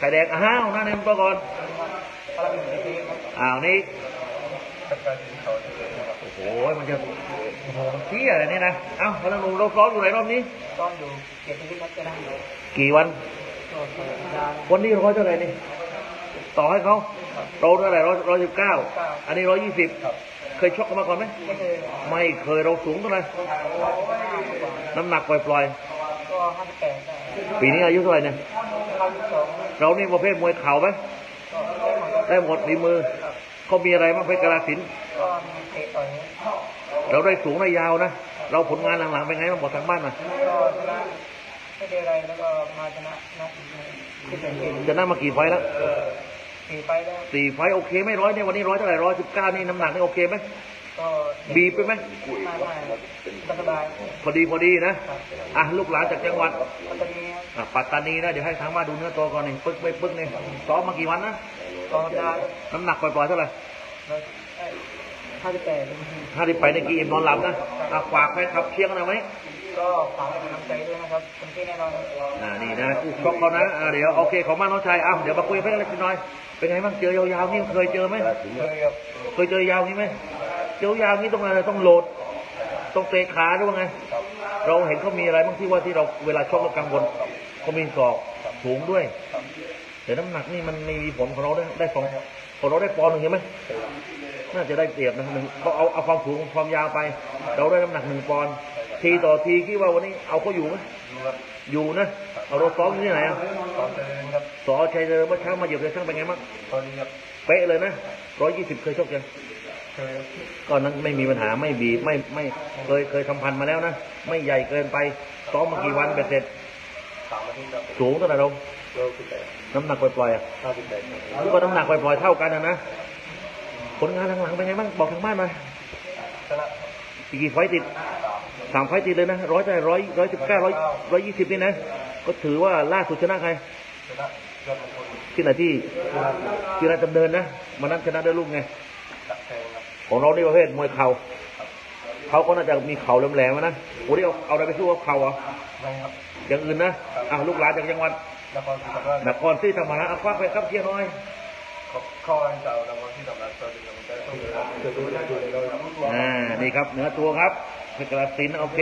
ไข่แดงอ้าวหน้าเนมตัวก่อนพลังหนึ่งทีครับอ้าวนี่โอ้โหมันจะโอ้โหเที่ยอะไรเนี่ยนะเอ้าพลังหนุ่มเราซ้อมอยู่ไหนรอบนี้ต้อนอยู่เกียรติวิทย์รัตนะเลยกี่วันโดนสัญญาณวันนี้ร้อยเท่าไหร่นี่ต่อให้เขาโตเท่าไหร่ร้อยร้อยสิบเก้าอันนี้ร้อยยี่สิบเคยชกกันมาก่อนไหมไม่เคยเราสูงเท่าไหร่น้ำหนักปล่อยปดได้ๆปีนี้อายุเท่าไหร่เนี่ยห้าสิบสอง เรานี่ประเภทมวยเข่าไหมได้หมดมดฝีมือเขามีอะไรบ้างเพชรกาลสินเราได้สูงได้ยาวนะเราผลงานหลังๆเป็นไงบ้างบอกทางบ้านหน่อยก็ชนะไม่ได้อะไรแล้วก็มาชนะนักจะนั่งมากี่ไฟแล้วสี่ไปได้สี่ไฟโอเคไหม่ร้อยเนี่ยวันนี้ร้อยเท่าไหร่ร้อยสิบเก้านี่น้ำหนักนี่โอเคไหม ก็บีบไปไหมไม่ไม่สบายพอดีพอดีนะครับอะลูกหลานจากจังหวัดปัตตานีครับอะปัตตานีนะเดี๋ยวให้ทางบ้านดูเนื้อตัวก่อนนี่ปึ๊กไม่ปึ๊กนี่ซ้อมมากี่วันนะกองดาวน้ำหนักปล่อยๆเท่าไหร่ห้าสิบแปดห้าสิบไปในกี่อิ่มนอนหลับนะอะฝากแฟนคลับเชียร์กันหน่อยไหมก็ฝากเป็นกำลังใจด้วยนะครับเป็นที่แน่นอนครับอ่านี่นะคู่ชกเขานะอ่าเดี๋ยวโอเคขอบมากน้องชายอ้ำเดี๋ยวมาคุยกับเพื่อนเล็กน้อย เป็นไงบ้างเจอยาวๆนี่เคยเจอไหมเคยครับเคยเจอยาวนี้ไหมเจอ ยาวนี้ต้องอะไรต้องโหลดต้องเตะขาด้วยว่าไง เราเห็นเขามีอะไรบ้างที่ว่าที่เราเวลาชกแล้วกังวลเขามีศอกสูงด้วย แต่น้ำหนักนี่มันมีผลของเราได้ได้สองของเราได้ปอนด์หนึ่งใช่ไหมน่าจะได้เปรียบนะหนึ่งเขาเอาเอาความสูงความยาวไป เราได้น้ำหนักหนึ่งปอนด์ทีต่อทีคิดว่าวันนี้เอาเขาอยู่ไหมดูครับอยู่นะเอาเราซ้อมอยู่ที่ไหนอะตอนเดินครับสอชัยเจอเมื่อเช้ามาเหยียบเลยช่างเป็นไงบ้างตอนนี้ครับเป๊ะเลยนะร้อยยี่สิบเคยชกยังเคยครับ ก็นั้นไม่มีปัญหาไม่บีบไม่ไม่เคยเคยทำพันมาแล้วนะไม่ใหญ่เกินไปซ้อมมากี่วันเบ็ดเสร็จสามอาทิตย์ครับสูงเท่าไหร่เราโลสิบแปดน้ำหนักปล่อยๆอะห้าสิบแปดหรือว่าน้ำหนักปล่อยๆเท่ากันนะนะผลงานหลังๆเป็นไงบ้างบอกทางบ้านหน่อยชนะอีกกี่ไฟต์ติดสามไฟต์ติดเลยนะร้อยเท่าไหร่ร้อยร้อยสิบเก้าร้อยร้อยยี่สิบนี่นะ ก็ถือว่าล่าสุดชนะใครชนะยอดมงคลที่ไหนที่ชนะที่ราชดำเนินนะมันนั้นชนะด้วยลูกไงตักแทงครับ ของเรานี่ประเภทมวยเข่าเขาก็น่าจะมีเข่าแหลมๆนะโอ้ที่เอาเอาอะไรไปสู้กับเข่าเหรอะไม่ครับอย่างอื่นนะอะลูกหลานจากจังหวัดนครศรีธรรมราชนครศรีธรรมราชเอาควักไปครับเชียร์หน่อยขอบข้ออันเก่านครศรีธรรมราชตอนนี้กำลังใจต้องเดินจะดูได้ดูเลยครับอ่านี่ครับเนื้อตัวครับเพชรกระสินธุ์โอเค